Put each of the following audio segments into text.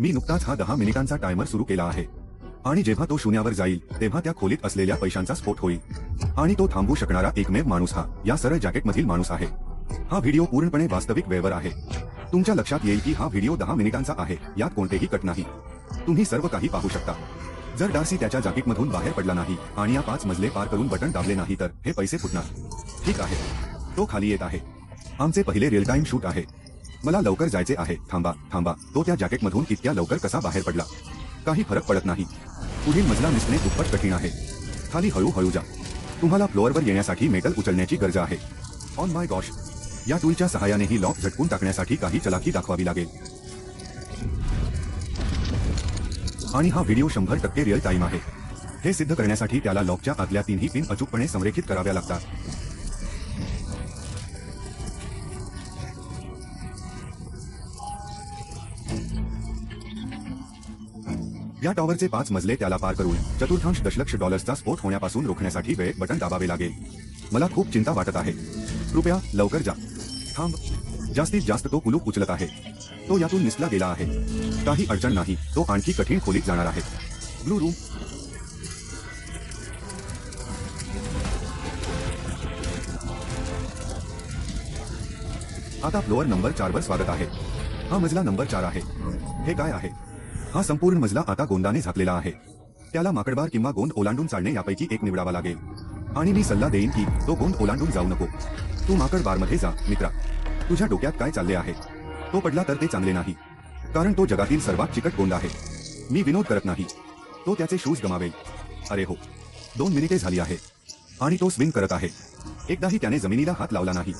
मी नुकताच हा दहा मिनिटांचा टायमर सुरू केला आहे. आणि जेव्हा तो शून्यावर जाईल तेव्हा त्या खोलीत असलेल्या पैशांचा स्फोट होईल. आणि तो थांबवू शकणारा एकमेव माणूस हा या सरळ जॅकेटमधील माणूस आहे. हा व्हिडिओ पूर्णपणे वास्तविक वेवर आहे. तुमच्या लक्षात येईल की हा व्हिडिओ दहा मिनिटांचा आहे यात कोणतेही कट नाही. तुम्ही सर्व काही पाहू शकता. जर डार्सी त्याच्या जॅकेटमधून बाहेर पडला नाही आणि या पाच मजले पार करून बटन दाबले नाही तर हे पैसे फुटणार. ठीक आहे. तो खाली येत आहे. आमचे पहिले रिअल टाइम शूट आहे. मला लवकर जायचे आहे. थांबा थांबा. तो त्या जॅकेटमधून इतक्या लवकर कसा बाहेर पडला? काही फरक पडत नाही. पुढील मजला मिसणे दुप्पट कठीण आहे. खाली हळूहळू जा. तुम्हाला फ्लोअरवर येण्यासाठी मेटल उचलण्याची गरज आहे. ऑन माय गॉश या टूलच्या सहाय्याने ही लॉक झटकून टाकण्यासाठी काही चलाखी दाखवावी लागेल. आणि हा व्हिडिओ शंभर टक्के रिअल टाइम आहे. हे सिद्ध करण्यासाठी त्याला लॉकच्या आतल्या तीनही पिन अचूकपणे संरेखित कराव्या लागतात. या टॉवरचे पाच मजले त्याला पार करून चतुर्थांश दशलक्ष डॉलर्सचा स्फोट होण्यापासून रोखण्यासाठी वेळेत बटन दाबावे लागेल। मला खूप चिंता वाटत आहे। कृपया लवकर जा। थांब। जास्तीत जास्त तो कुलूप उचलत आहे। तो यातून निसला गेला आहे। काही अडचण नाही। तो आणखी कठीण खोलीत जाणार आहे। ब्लू रूम आता फ्लोअर नंबर चार वर स्वागत आहे। हा मजला नंबर चार आहे। हे काय आहे? हा संपूर्ण मजला आता गोंदाने झाकलेला आहे. त्याला माकडबार किंवा गोंद ओलांडून चालणे यापैकी एक निवडावा लागेल. आणि मी सल्ला देईन की तो गोंद ओलांडून जाऊ नको. तू माकड बारमध्ये जा, मित्रा. तुझ्या डोक्यात काय चालले आहे? तो पडला तर ते चांगले नाही. कारण तो जगातील सर्वात चिकट गोंद आहे. मी विनोद करत नाही. तो त्याचे शूज़ गमावेल. अरे हो. दोन मिनिटे झाली आहे. आणि तो स्विंग करत आहे. एकदाही त्याने जमिनीला हात लावला नाही.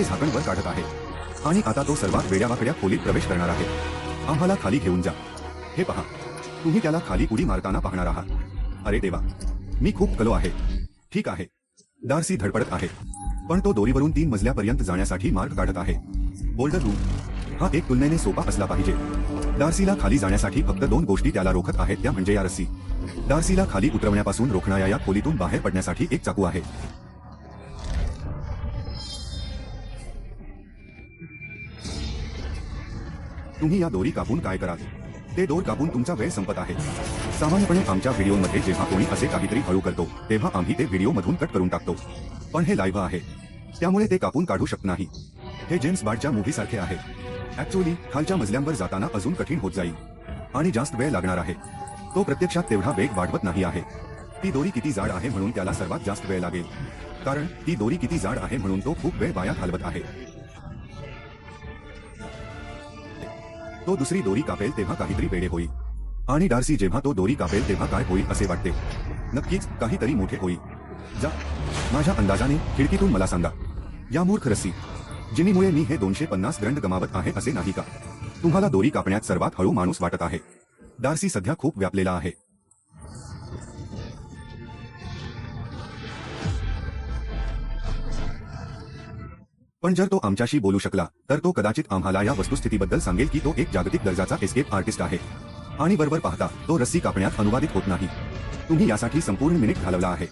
ते झाकण वर काढत आहे. आणि आता तो सर्वात वेड्यावाकड्या खोलीत प्रवेश करणार आहे. आम्हाला खाली घेऊन जा. हे पहा. तुम्ही त्याला खाली उडी मारताना पाहणार आहात. अरे देवा. मी खूप कलो आहे. ठीक आहे. डार्सी धडपडत आहे. पण तो दोरीवरून तीन मजल्यापर्यंत जाण्यासाठी मार्ग काढत आहे. Boulder room. हा एक तुलनेने सोपा असला पाहिजे. डार्सीला खाली जाण्यासाठी फक्त दोन गोष्टी त्याला रोखत आहेत त्या म्हणजे या रस्सी. डार्सीला खाली उतरवण्यापासून रोखणाऱ्या या खोलीतून बाहेर पडण्यासाठी एक चाकू आहे. तुम्ही या दोरी कापून काय कराल? ते दोर कापून तुमचा वेळ संपत आहे. सामान्यपणे आमच्या व्हिडिओमध्ये जेव्हा कोणी असे काहीतरी हळू करतो, तेव्हा आम्ही ते व्हिडिओ मधून कट करून टाकतो. पण हे लाईव्ह आहे. त्यामुळे ते कापून काढू शकत नाही. हे जेम्स बार्डच्या मूव्ही सारखे आहे. ऍक्च्युअली खालच्या मजल्यांवर जाताना अजून कठीण होत जाईल. आणि जास्त वेळ लागणार आहे. तो प्रत्यक्षात तेवढा वेग वाढवत नाही आहे. ती दोरी किती जाड आहे म्हणून त्याला सर्वात जास्त वेळ लागेल. कारण, ती दोरी किती जाड आहे म्हणून तो खूप वेळ वाया घालवत आहे. तो दुसरी दोरी कापेल तेव्हा काहीतरी वेडे होईल आणि डार्सी जेव्हा तो दोरी कापेल तेव्हा काय होईल असे वाटते. नक्कीच काहीतरी मोठे होईल जा, माझ्या अंदाजाने खिडकीतून मला सांगा. या मूर्ख रस्सी, जिनीमुळे मी हे दोनशे पन्नास ग्रंड गमावत आहे असे नाही का? तुम्हाला दोरी कापण्यात सर्वात हळू माणूस वाटत आहे. डार्सी सध्या खूप व्यापलेला आहे. पण जर तो आमच्याशी बोलू शकला, तर तो कदाचित आम्हाला या वस्तुस्थितीबद्दल सांगेल की तो एक जागतिक दर्जाचा एस्केप आर्टिस्ट आहे. आणि बरोबर पाहता तो रस्सी कापण्यात अनुवादित होत नाही. तुम्ही यासाठी संपूर्ण मिनिट घालवला आहे.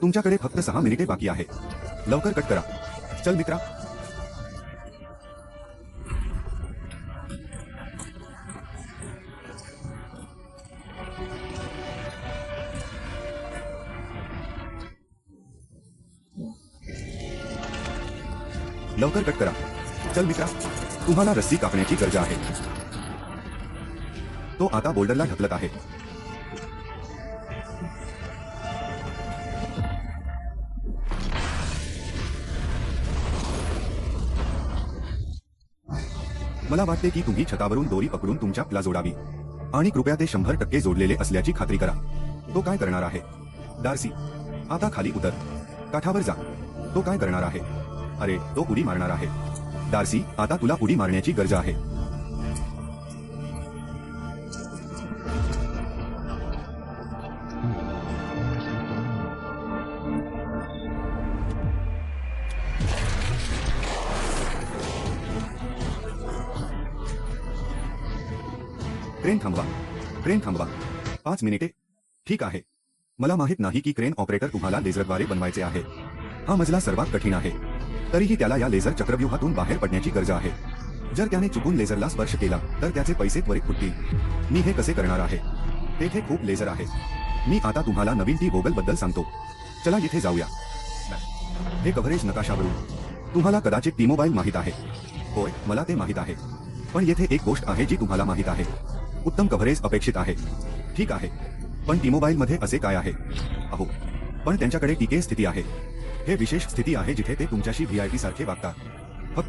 तुमच्याकडे फक्त सहा मिनिटे बाकी आहे. लवकर कट करा. चल मित्रा. लवकर कट करा। चल मित्रा, तुम्हाला रस्सी कापण्याची गरज आहे. तो आता बोल्डरला ढकलत आहे. मला वाटते की तुम्ही छतावरून दोरी पकडून तुमच्या प्ला जोडावी. आणि कृपया ते शंभर टक्के जोडलेले असल्याची खात्री करा. तो काय करणार आहे? डार्सी आता खाली उतर. काठावर जा. तो काय करणार आहे? अरे तो उडी मारणार आहे. डार्सी आता तुला उडी मारण्याची गरज आहे. ट्रेन थांबवा. क्रेन थांबवा. पाच मिनिटे. ठीक आहे. मला माहित नाही की क्रेन ऑपरेटर तुम्हाला लेझरद्वारे बनवायचे आहे. हा मजला सर्वात कठीण आहे. तरीही त्याला या लेझर चक्रव्यूहातून बाहेर पडण्याची गरज आहे. जर त्याने चुकून लेझरला स्पर्श केला तर त्याचे पैसे त्वरित फुटतील. मी हे कसे करणार आहे? तेथे खूप लेझर आहे. मी आता तुम्हाला नवीन टी गोगलबद्दल सांगतो. चला येथे जाऊया. हे कव्हरेज नकाशावरून. तुम्हाला कदाचित टी मोबाईल माहीत आहे. होय मला ते माहीत आहे. पण येथे एक गोष्ट आहे जी तुम्हाला माहीत आहे. उत्तम कव्हरेज अपेक्षित आहे. ठीक आहे. पण टी मोबाईल मध्ये असे काय आहे? अहो पण त्यांच्याकडे टीके स्थिती आहे. हे विशेष स्थिती आहे जिथे ते तुमच्याशी व्हीआयपी सारखे वागतात फक्त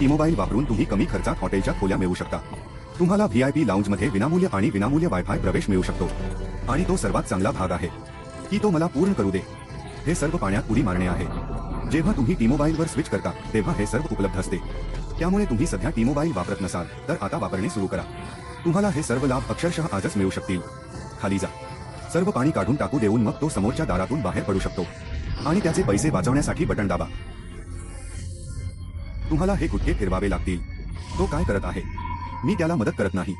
टी मोबाईल वापरून तुम्ही कमी खर्चात हॉटेलच्या खोल्या मिळवू शकता. तुम्हाला व्हीआयपी मध्ये विनामूल्य आणि विनामूल्य वायफाय प्रवेश मिळू शकतो. आणि तो सर्वात चांगला भाग आहे. की तो मला पूर्ण करू दे. हे सर्व पाण्यात उडी मारणे आहे. जेव्हा तुम्ही टी वर स्विच करता तेव्हा हे सर्व उपलब्ध असते. त्यामुळे तुम्ही सध्या टी मोबाईल वापरत नसाल तर आता वापरणे सुरू करा. तुम्हाला हे सर्व लाभ अक्षरशः आजच मिळू शकतील. खाली जा. सर्व पाणी काढून टाकू देऊन मग तो समोरच्या दारातून बाहेर पडू शकतो. आणि त्याचे पैसे वाचवण्यासाठी बटण दाबा. तुम्हाला हे गुटके फिरवावे लागतील. तो काय करत आहे? मी त्याला मदत करत नाही.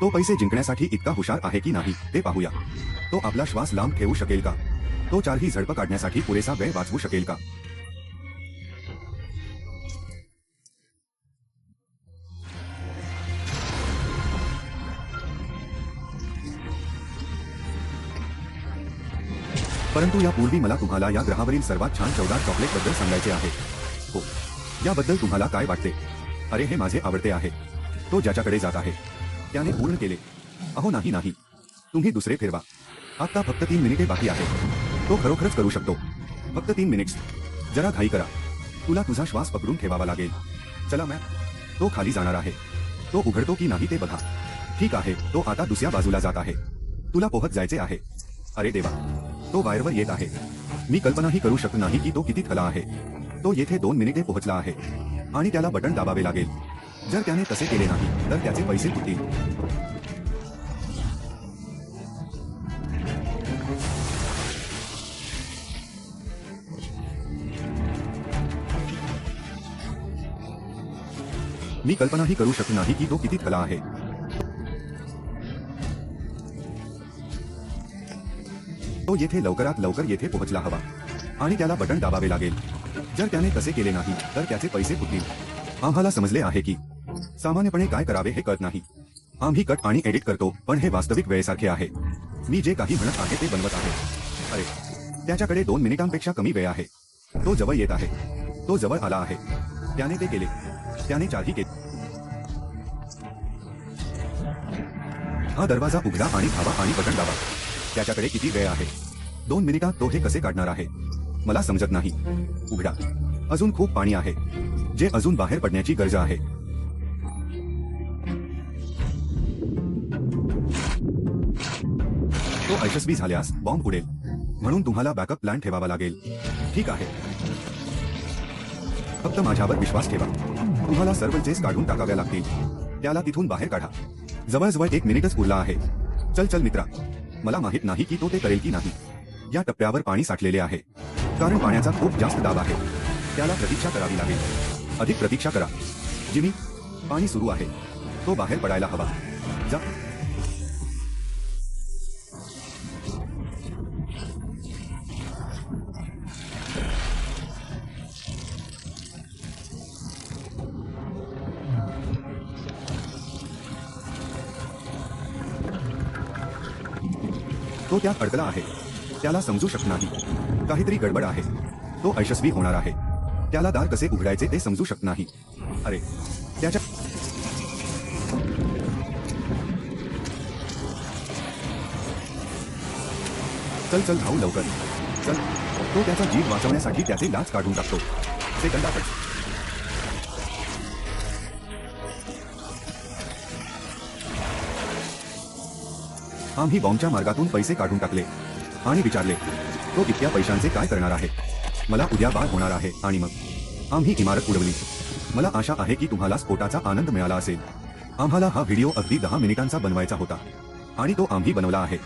तो पैसे जिंकण्यासाठी इतका हुशार आहे की नाही ते पाहूया. तो आपला श्वास लांब ठेवू शकेल का? तो चारही झडप काढण्यासाठी पुरेसा वेळ वाचवू शकेल का? परंतु यापूर्वी मला तुम्हाला या ग्रहावरील सर्वात छान चवदार चॉकलेट बद्दल सांगायचे आहे. हो. याबद्दल तुम्हाला काय वाटते? अरे, हे माझे आवडते आहे. तो ज्याच्याकडे जात आहे. त्याने पूर्ण केले. अहो, नाही नाही. तुम्ही दुसरे फिरवा. आता फक्त तीन मिनिटे बाकी आहे तो खरोखरच करू शकतो. फक्त तीन मिनिट्स. जरा घाई करा. तुला तुझा श्वास पकडून ठेवावा लागेल. चला मॅ तो खाली जाणार आहे. तो उघडतो की नाही ते बघा. ठीक आहे तो आता दुसऱ्या बाजूला जात आहे. तुला पोहत जायचे आहे. अरे देवा. तो वायरवर येत आहे. मी कल्पनाही करू शकत नाही की तो किती खला आहे. तो येथे दोन मिनिटे पोहोचला आहे. आणि त्याला बटण दाबावे लागेल. जर त्याने तसे केले नाही, तर त्याचे पैसे फुटतील मी कल्पनाही करू शकत नाही की तो किती खला आहे. तो येथे लवकरात लवकर येथे पोहोचला हवा। आणि त्याला बटण दाबावे लागेल। जर त्याने तसे केले नाही, तर त्याचे पैसे फुटतील। आम्हाला समजले आहे की, सामान्यपणे काय करावे हे कळत नाही। आम्ही कट आणि एडिट करतो, पण हे वास्तविक वेळेसारखे आहे। मी जे काही म्हणत आहे ते बनवत आहे। अरे, त्याच्याकडे दोन मिनिटांपेक्षा कमी वेळ आहे। तो जवळ येत आहे। तो जवळ आला आहे। त्याने ते केले। त्याने चारही केले। हा दरवाज़ा उघडा आणि धावा आणि बटण दाबा। त्याच्याकडे किती वेळ आहे? दोन मिनिटात तो हे कसे काढणार आहे? मला समजत नाही. उघडा. अजून खूप पाणी आहे. जे अजून बाहेर पडण्याची गरज आहे. तो यशस्वी झाल्यास बॉम्ब उडेल. म्हणून तुम्हाला बॅकअप प्लॅन ठेवावा लागेल. ठीक आहे. फक्त माझ्यावर विश्वास ठेवा. तुम्हाला सर्व चेस काढून टाकाव्या लागतील. त्याला तिथून बाहेर काढा. जवळजवळ एक मिनिटच उरला आहे. चल चल मित्रा. मला माहीत नाही की तो ते करेल की नाही. या टप्प्यावर पाणी साठलेले आहे. कारण पाण्याचा खूप जास्त दाब आहे. त्याला प्रतीक्षा करावी लागेल. अधिक प्रतीक्षा करा. जिमी पाणी सुरू आहे. तो बाहेर पडायला हवा. जा. तो त्यात अडकला आहे? त्याला समजू शकत नाही. काहीतरी गडबड आहे. तो यशस्वी होणार आहे. त्याला दार कसे उघडायचे ते समजू शकत नाही. अरे, त्याच्या चल चल, धावू लवकर. चल. तो त्याचा जीव वाचवण्यासाठी त्याचे लाच काढून टाकतो. सेकंदातच आम्ही बॉम्बच्या मार्गातून पैसे काढून टाकले आणि विचारले तो इतक्या पैशांचे काय करणार आहे? मला उद्या बाळ होणार आहे आणि मग? आम्ही इमारत उडवली. मला आशा आहे की तुम्हाला स्फोटाचा आनंद मिळाला असेल. आम्हाला हा व्हिडिओ अगदी दहा मिनिटांचा बनवायचा होता आणि तो आम्ही बनवला आहे.